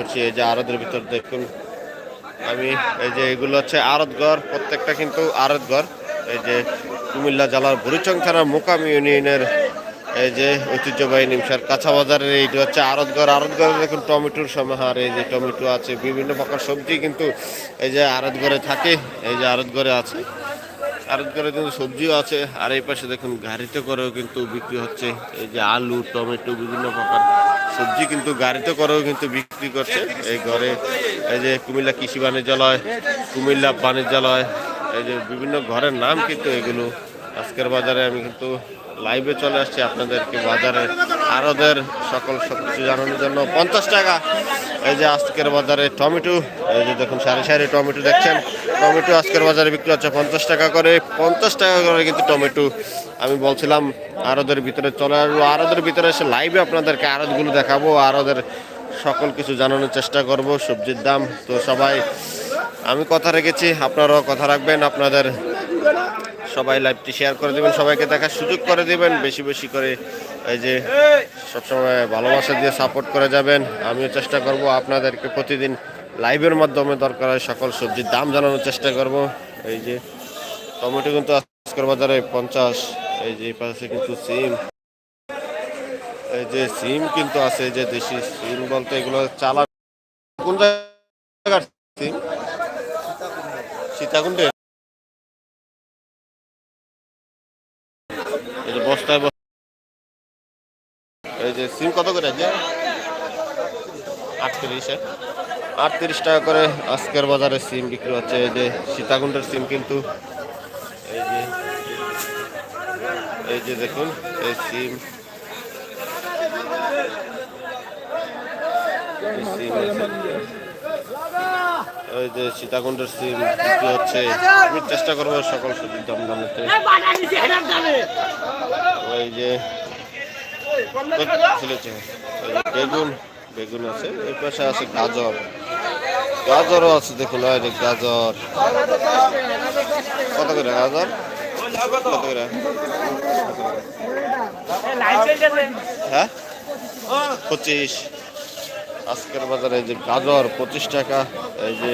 করছি এই যে আড়তের ভিতর দেখুন। আমি এই যে এগুলো হচ্ছে ঘর, প্রত্যেকটা কিন্তু ঘর। এই যে কুমিল্লা জেলার বুড়িচং থানার মোকাম ইউনিয়নের এই যে ঐতিহ্যবাহী নিমসার কাঁচা বাজারের এইটা হচ্ছে আড়ত ঘরে। দেখুন টমেটোর সমাহার, এই যে টমেটো আছে, বিভিন্ন প্রকার সবজি কিন্তু এই যে ঘরে থাকে, এই যে ঘরে আছে। আড়ত ঘরে কিন্তু সবজিও আছে। আর এই পাশে দেখুন, গাড়িতে করেও কিন্তু বিক্রি হচ্ছে। এই যে আলু, টমেটো, বিভিন্ন প্রকার সবজি কিন্তু গাড়িতে করেও কিন্তু বিক্রি করছে। এই ঘরে, এই যে কুমিল্লা কৃষি বাণিজ্যালয়, কুমিল্লা বাণিজ্যালয়, এই যে বিভিন্ন ঘরের নাম কিন্তু এগুলো। আজকের বাজারে আমি কিন্তু লাইভে চলে আসছি আপনাদেরকে। বাজারে আরদের সকল সব কিছু জানানোর জন্য। পঞ্চাশ টাকা। এই যে আজকের বাজারে টমেটো, এই যে দেখুন সারি সারি টমেটো দেখছেন। টমেটো আজকের বাজারে বিক্রি হচ্ছে পঞ্চাশ টাকা করে। পঞ্চাশ টাকা করে কিন্তু টমেটো। আমি বলছিলাম আরদের ভিতরে চলে আসব। আরদের ভিতরে এসে লাইভে আপনাদেরকে আরদগুলো দেখাবো। আরদের সকল কিছু জানানোর চেষ্টা করব, সবজির দাম। তো সবাই, আমি কথা রেখেছি, আপনারাও কথা রাখবেন। আপনাদের সবাই লাইভটি শেয়ার করে দেবেন, সবাইকে দেখার সুযোগ করে দেবেন। বেশি বেশি করে এই যে সবসময় ভালোবাসা দিয়ে সাপোর্ট করে যাবেন, আমিও চেষ্টা করব আপনাদেরকে প্রতিদিন লাইভের মাধ্যমে দরকার হয় সকল সবজির দাম জানানোর চেষ্টা করব। এই যে টমেটো কিন্তু আজকের বাজারে পঞ্চাশ, এই যে পাশে কিন্তু সিম। এই যে সিম কিন্তু আছে যে দেশি সিম বলতে এগুলো চালা কোন জায়গার সিম? সীতাকুণ্ডে বস্তায়- এই যে সিম কত করে আছে আটত্রিশ আটত্রিশ টাকা করে আজকের বাজারে সিম বিক্রি হচ্ছে। এই যে সীতাকুণ্ডের সিম কিন্তু এই যে এই যে দেখুন এই সিম। ওই যে সীতাকুণ্ডের সিম বিক্রি হচ্ছে। আমি চেষ্টা করব সকল সবজির দাম ওই ওই যে বেগুন বেগুন আছে। এই পাশে আছে গাজর। গাজরও আছে, দেখুন যে গাজর। কত করে গাজর? কত করে? হ্যাঁ? পঁচিশ। আজকের বাজারে যে গাজর, পঁচিশ টাকা। এই যে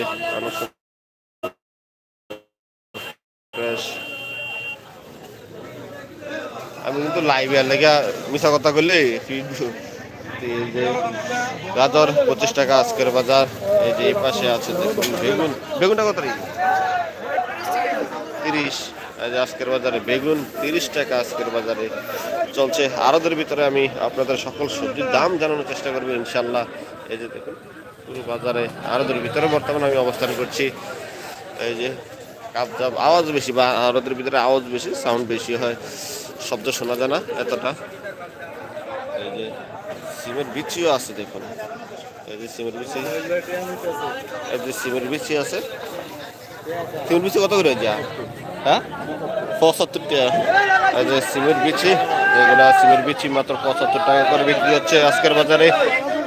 আমি কিন্তু লাইভে লেগে মিশা কথা যে গাজর, পঁচিশ টাকা আজকের বাজার, এই যে এই পাশে আছে দেখুন বেগুন। বেগুনটা কত? তিরিশ। আজকের বাজারে বেগুন, তিরিশ টাকা আজকের বাজারে চলছে। আরদের ভিতরে আমি আপনাদের সকল সবজির দাম জানানোর চেষ্টা করব ইনশাল্লাহ এই যে দেখুন, পুরো বাজারে আরদের ভিতরে বর্তমানে আমি অবস্থান করছি। এই যে কাপজাপ আওয়াজ বেশি বা আরদের ভিতরে আওয়াজ বেশি সাউন্ড বেশি হয়। শব্দ শোনা যায় না এতটা। এই যে সিমের বিচিও আছে দেখুন। এই যে সিমের বিচি। এই যে সিমের বিচি আছে। সিমের বিচি কত করে যা হ্যাঁ? পঁচাত্তর টাকা। এই যে সিমের বিচি, যেগুলো সিমের বিচি মাত্র পঁচাত্তর টাকা করে বিক্রি হচ্ছে আজকের বাজারে।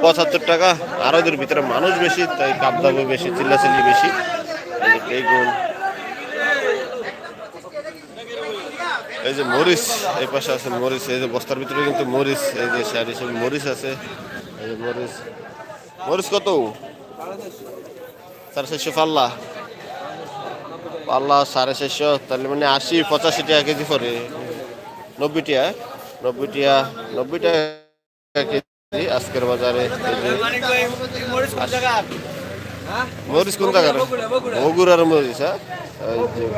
পঁচাত্তর টাকা। আর ওদের ভিতরে মানুষ বেশি, তাই দামও বেশি, চিল্লাচিল্লি বেশি। এই যে এই যে মরিচ, এই পাশে আছে মরিচ, এই যে বস্তার ভিতরে কিন্তু মরিচ, এই যে সারি সব মরিচ আছে। এই যে মরিচ। মরিচ কত? সাড়ে চারশো পাল্লা। পাল্লা সাড়ে চারশো, তাহলে মানে আশি, পঁচাশি টাকা কেজি পরে নব্বই টাকা, নব্বই নব্বই টাকা কেজি আজকের বাজারে। মরিচ কোন জায়গার? বগুড়ার মরিচ হ্যাঁ?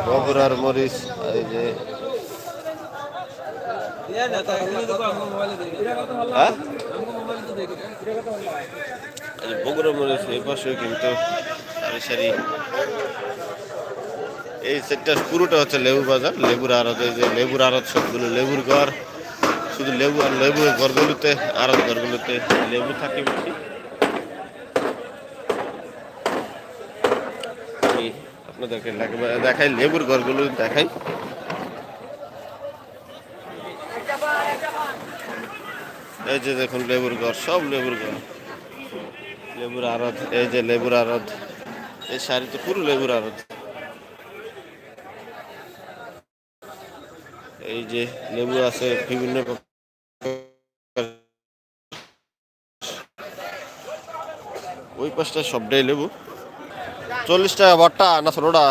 বগুড়ার মরিচ, এই যে এই বাজার, লেবুর এই যে লেবুর সবগুলো লেবুর ঘর। শুধু লেবু আর লেবু ঘরগুলোতে, আড়ত ঘরগুলোতে লেবু থাকে বেশি। আপনাদেরকে দেখাই লেবুর ঘরগুলো, দেখাই। এই যে দেখুন লেবুর ঘর, সব লেবুর ঘর। লেবুর আড়ত, এই যে লেবুর আড়ত। এই শাড়িতে পুরো লেবুর আড়ত। এই যে লেবু আছে বিভিন্ন ওই পাশটা সবটাই লেবু। চল্লিশ টাকা বট্টা না ষোলোটা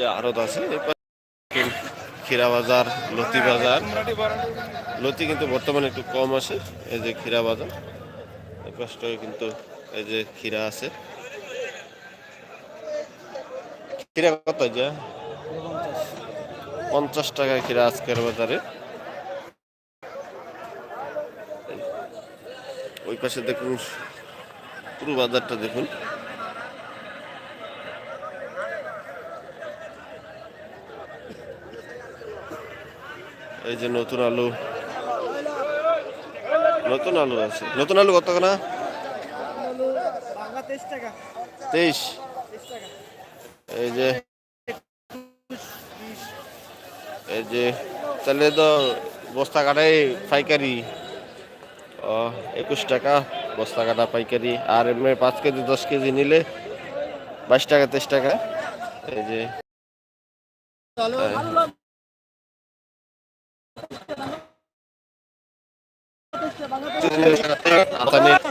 যে আড়ত আছে ক্ষীরা বাজার, লতি বাজার। লতি কিন্তু বর্তমানে একটু কম আছে, এই যে ক্ষীরা বাজার। এই কিন্তু এই যে ক্ষীরা আছে। ক্ষীরা কত যা? পঞ্চাশ টাকা ক্ষীরা আজকের বাজারে। ওই পাশে দেখুন, পুরো বাজারটা দেখুন। এই যে নতুন আলু। নতুন আলু আছে। নতুন আলু কত না তেইশ। টাকা তেইশ তেইশ এই যে এই যে তাহলে তো বস্তা কাটাই পাইকারি। ও একুশ টাকা বস্তা কাটা পাইকারি। আর এমনি পাঁচ কেজি দশ কেজি নিলে বাইশ টাকা তেইশ টাকা। এই যে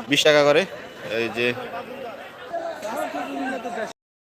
বিশ টাকা করে। এই যে